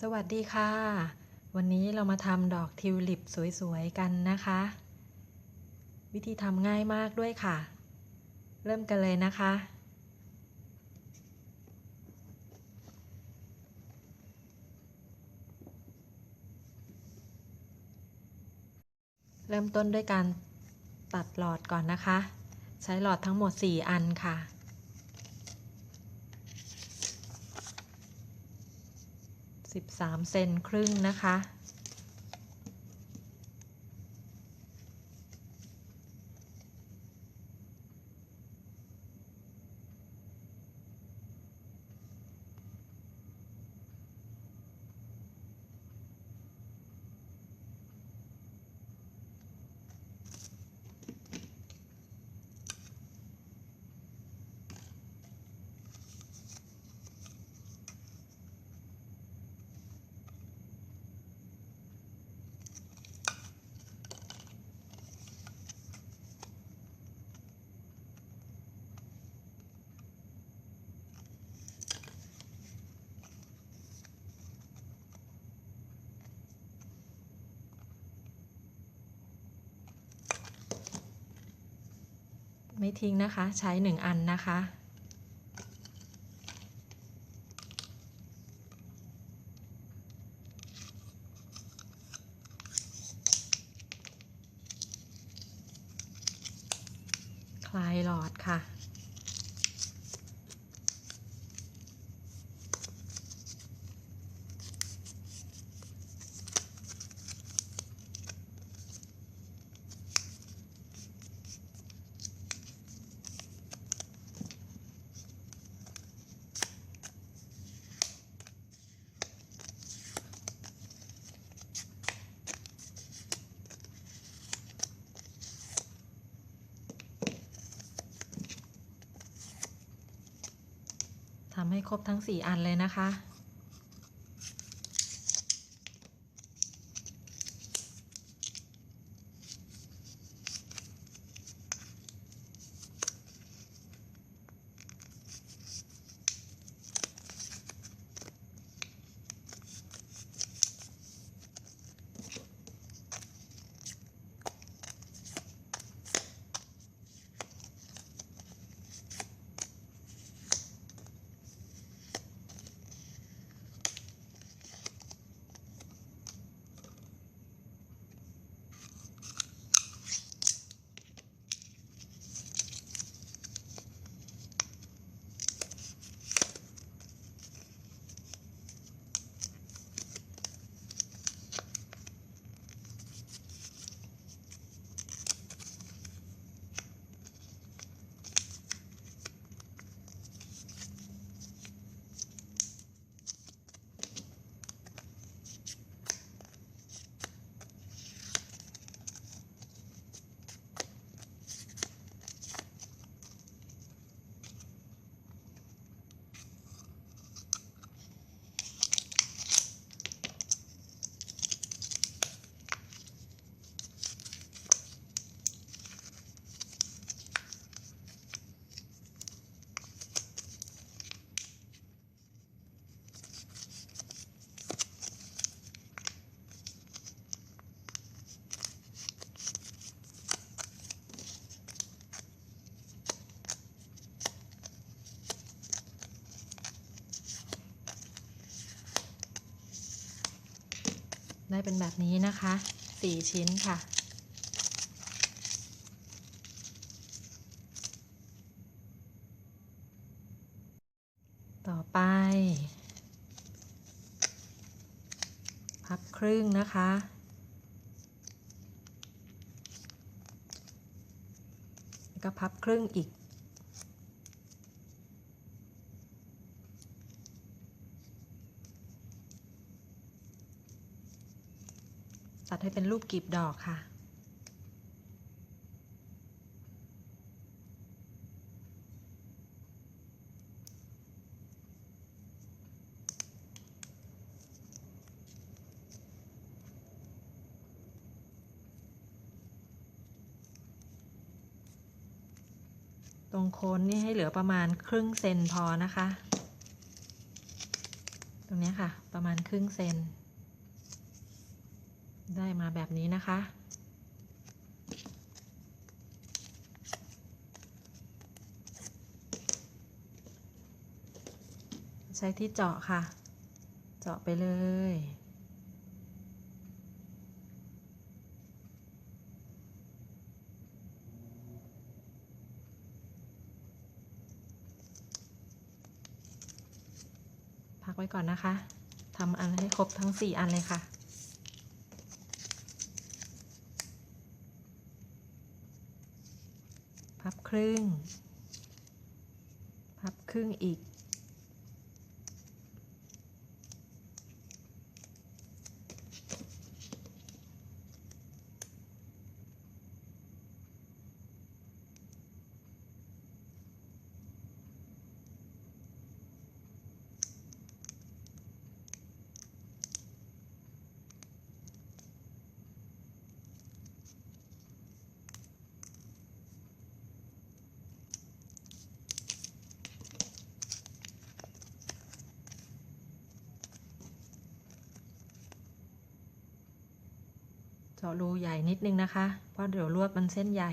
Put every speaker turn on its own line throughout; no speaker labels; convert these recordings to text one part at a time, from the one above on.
สวัสดีค่ะ วันนี้เรามาทำดอกทิวลิปสวยๆกันนะคะ วิธีทำง่ายมากด้วยค่ะ เริ่มกันเลยนะคะ เริ่มต้นด้วยการตัดหลอดก่อนนะคะ ใช้หลอดทั้งหมด 4 อันค่ะ 13 เซนครึ่งนะคะ ไม่ทิ้งนะคะ ใช้ 1 อันนะคะ ให้ครบทั้ง 4 อันเลยนะคะ เป็นแบบนี้นะคะ4ชิ้นค่ะ ต่อไป พับครึ่งนะคะก็พับครึ่งอีก ดให้เป็นรูปกลีบดอกค่ะ ตรงโคนนี่ให้เหลือประมาณครึ่งเซนพอนะคะ ตรงนี้ค่ะประมาณครึ่งเซน ได้มาแบบนี้นะคะ ใช้ที่เจาะค่ะ เจาะไปเลยพักไว้ก่อนนะคะ ทำอันให้ครบทั้ง 4 อันเลยค่ะ พับ ครึ่ง พับครึ่งอีก เจาะรูใหญ่นิดนึงนะคะ เพราะเดี๋ยวลวดมันเส้นใหญ่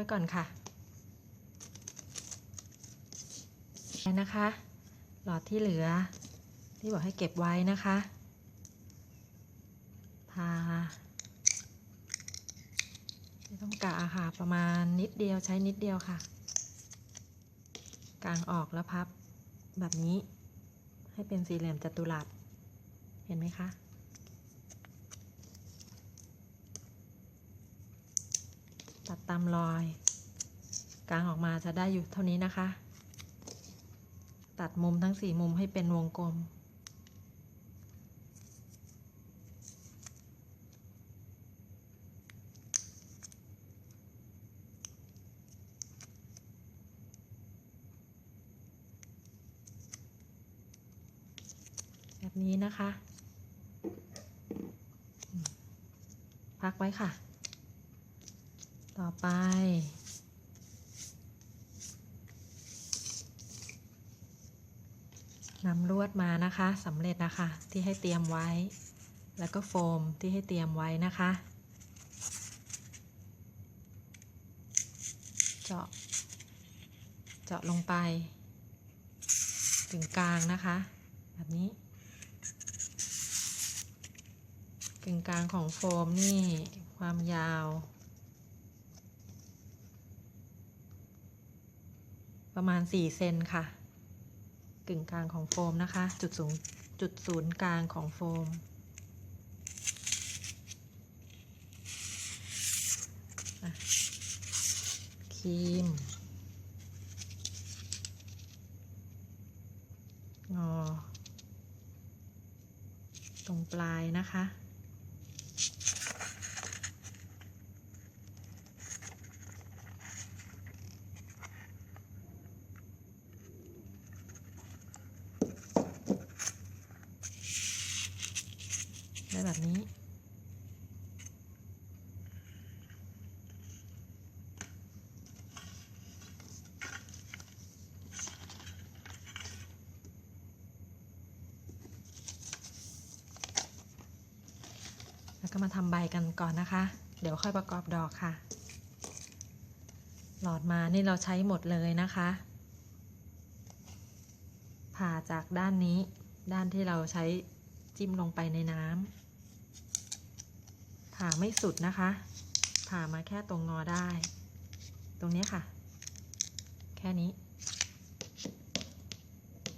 ไว้ก่อนค่ะนะคะ หลอดที่เหลือ ที่บอกให้เก็บไว้นะคะพาไม่ต้องกะอาค่ะ ประมาณนิดเดียวใช้นิดเดียวค่ะ กางออกแล้วพับแบบนี้ ให้เป็นสี่เหลี่ยมจัตุรัส เห็นไหมคะ ตัดตามรอย กลางออกมาจะได้อยู่เท่านี้นะคะ ตัดมุมทั้งสี่มุมให้เป็นวงกลม แบบนี้นะคะ พักไว้ค่ะ ต่อไป นำลวดมานะคะสำเร็จนะคะที่ให้เตรียมไว้ แล้วก็โฟมที่ให้เตรียมไว้นะคะ เจาะ เจาะลงไป ถึงกลางนะคะ แบบนี้กึ่งกลางของโฟมนี่ความยาว ประมาณ 4 เซนค่ะ กึ่งกลางของโฟมนะคะ จุดสูงจุดศูนย์กลางของโฟม ครีม งอ ตรงปลายนะคะ แล้วก็มาทำใบกันก่อนนะคะ เดี๋ยวค่อยประกอบดอกค่ะ หลอดมานี่เราใช้หมดเลยนะคะ ผ่าจากด้านนี้ ด้านที่เราใช้จิ้มลงไปในน้ำผ่าไม่สุดนะคะ ผ่ามาแค่ตรงงอได้ ตรงนี้ค่ะ แค่นี้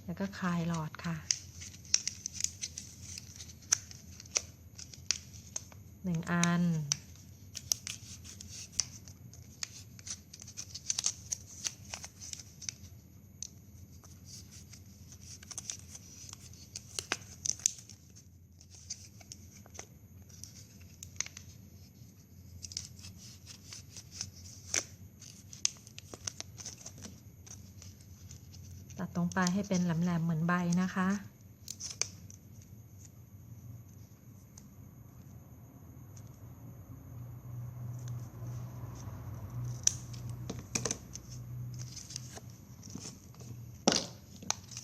แล้วก็คลายหลอดค่ะ หนึ่งอัน ตัดตรงปลายให้เป็นแหลมๆเหมือนใบนะคะ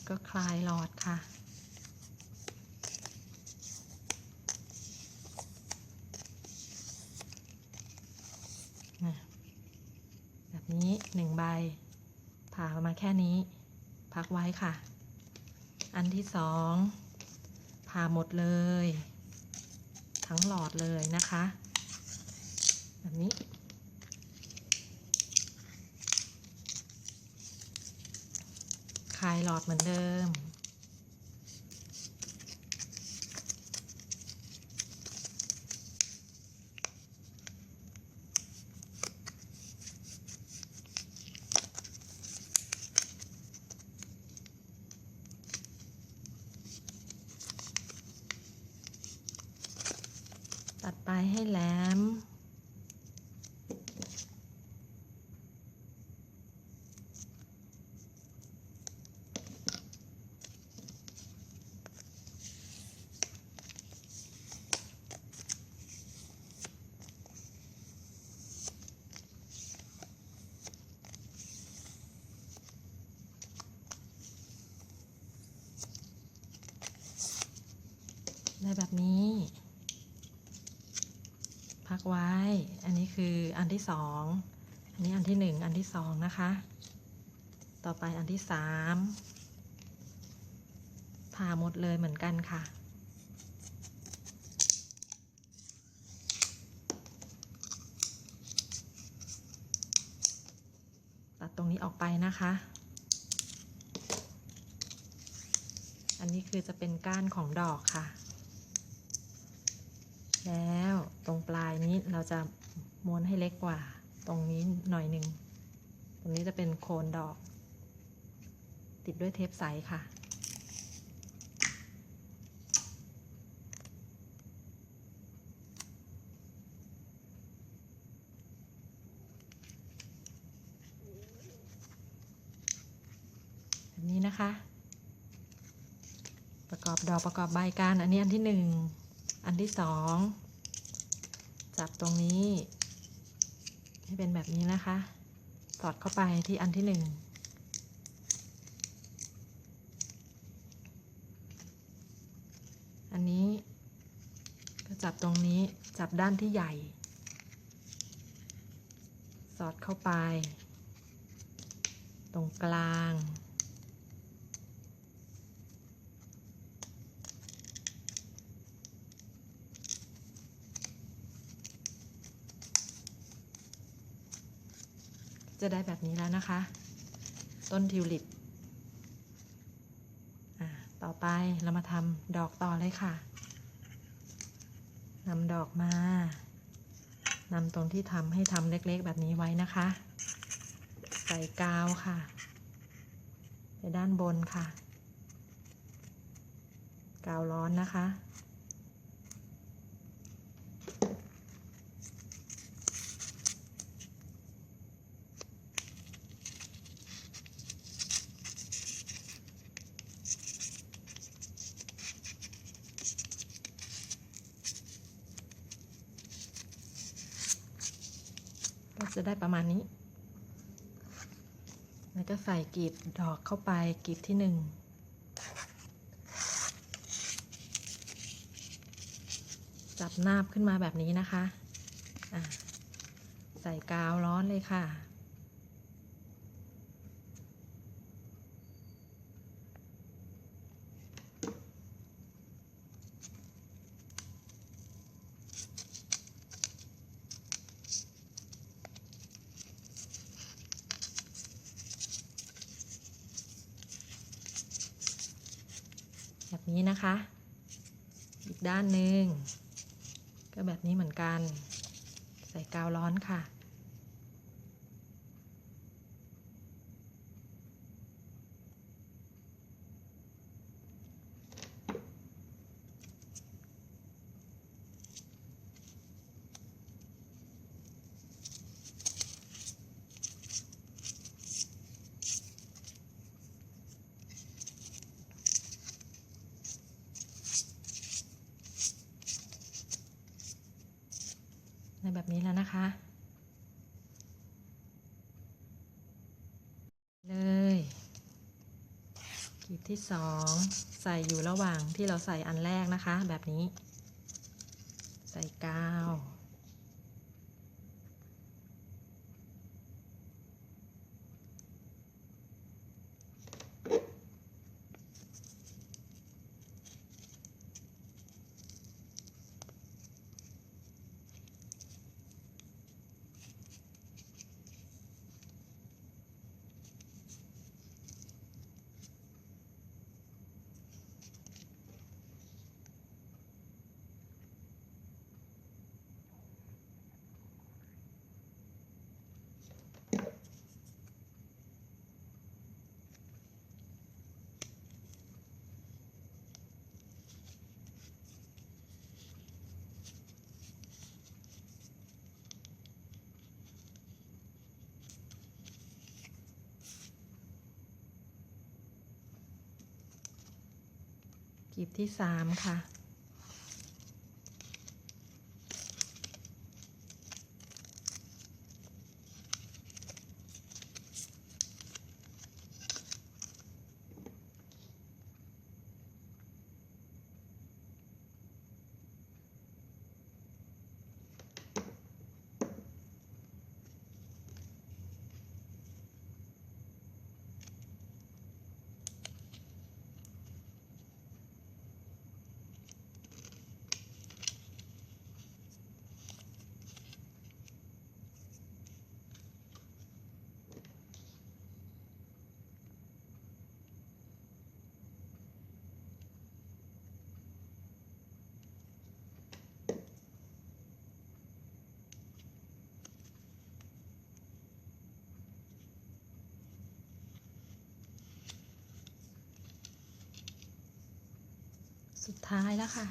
ก็คลายหลอดค่ะ แบบนี้หนึ่งใบ ผ่าออกมาแค่นี้ พักไว้ค่ะ อันที่สองผ่าหมดเลย ทั้งหลอดเลยนะคะ แบบนี้คลายหลอดเหมือนเดิม ตัดปลายให้แหลม ได้แบบนี้ักไว้ อันนี้คืออันที่สองอันนี้อันที่หนึ่งอันที่สองนะคะ ต่อไปอันที่สามผ่าหมดเลยเหมือนกันค่ะตัดตรงนี้ออกไปนะคะ อันนี้คือจะเป็นก้านของดอกค่ะ แล้วตรงปลายนี้เราจะม้วนให้เล็กกว่า ตรงนี้หน่อยหนึ่ง ตรงนี้จะเป็นโคนดอก ติดด้วยเทปใสค่ะ แบบนี้นะคะ ประกอบดอกประกอบใบกัน อันนี้อันที่หนึ่ง อันที่สองจับตรงนี้ ให้เป็นแบบนี้นะคะ สอดเข้าไปที่อันที่หนึ่งอันนี้ก็จับตรงนี้จับด้านที่ใหญ่ สอดเข้าไป ตรงกลาง จะได้แบบนี้แล้วนะคะ ต้นทิวลิปอ่าต่อไปเรามาทำดอกต่อเลยค่ะนำดอกมานำตรงที่ทำให้ทำเล็กๆ แบบนี้ไว้นะคะ ใส่กาวค่ะ ไปด้านบนค่ะ กาวร้อนนะคะ จะได้ประมาณนี้ แล้วก็ใส่กลีบดอกเข้าไปกลีบที่หนึ่งจับนาบขึ้นมาแบบนี้นะคะะใส่กาวร้อนเลยค่ะ นี้นะคะ อีกด้านหนึ่งก็แบบนี้เหมือนกัน ใส่กาวร้อนค่ะ แบบนี้แล้วนะคะ เลยกลีบที่สองใส่อยู่ระหว่างที่เราใส่อันแรกนะคะ แบบนี้ ใส่กาว กลีบที่สามค่ะ สุดท้ายแล้วค่ะ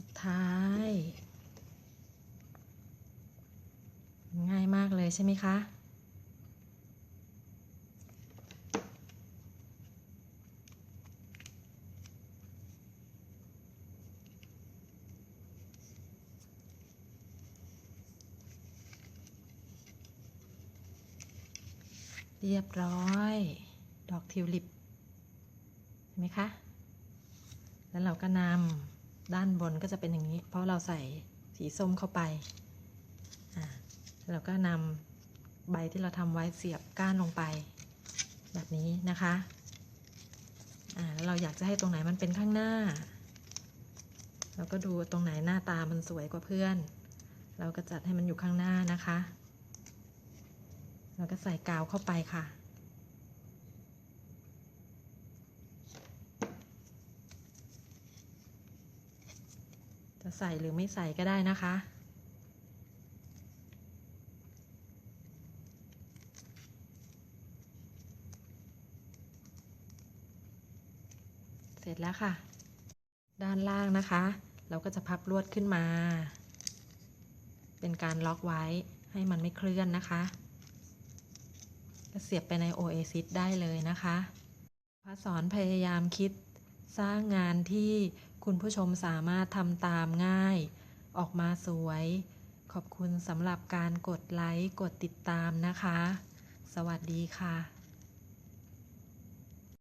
สุดท้าย ง่ายมากเลยใช่ไหมคะเรียบร้อย ดอกทิวลิปเห็นไหมคะ แล้วเราก็นำ ด้านบนก็จะเป็นอย่างนี้ เพราะเราใส่สีส้มเข้าไปอ่าแล้วเราก็นำใบที่เราทำไว้เสียบก้านลงไป แบบนี้นะคะอ่าแล้วเราอยากจะให้ตรงไหนมันเป็นข้างหน้า เราก็ดูตรงไหนหน้าตามันสวยกว่าเพื่อน เราก็จัดให้มันอยู่ข้างหน้านะคะแล้วก็ใส่กาวเข้าไปค่ะ จะใส่หรือไม่ใส่ก็ได้นะคะ เสร็จแล้วค่ะ ด้านล่างนะคะ เราก็จะพับลวดขึ้นมา เป็นการล็อกไว้ให้มันไม่เคลื่อนนะคะเสียบไปใน Oasis ได้เลยนะคะพระสอนพยายามคิดสร้างงานที่ คุณผู้ชมสามารถทำตามง่าย ออกมาสวย ขอบคุณสำหรับการกดไลค์ กดติดตามนะคะ สวัสดีค่ะ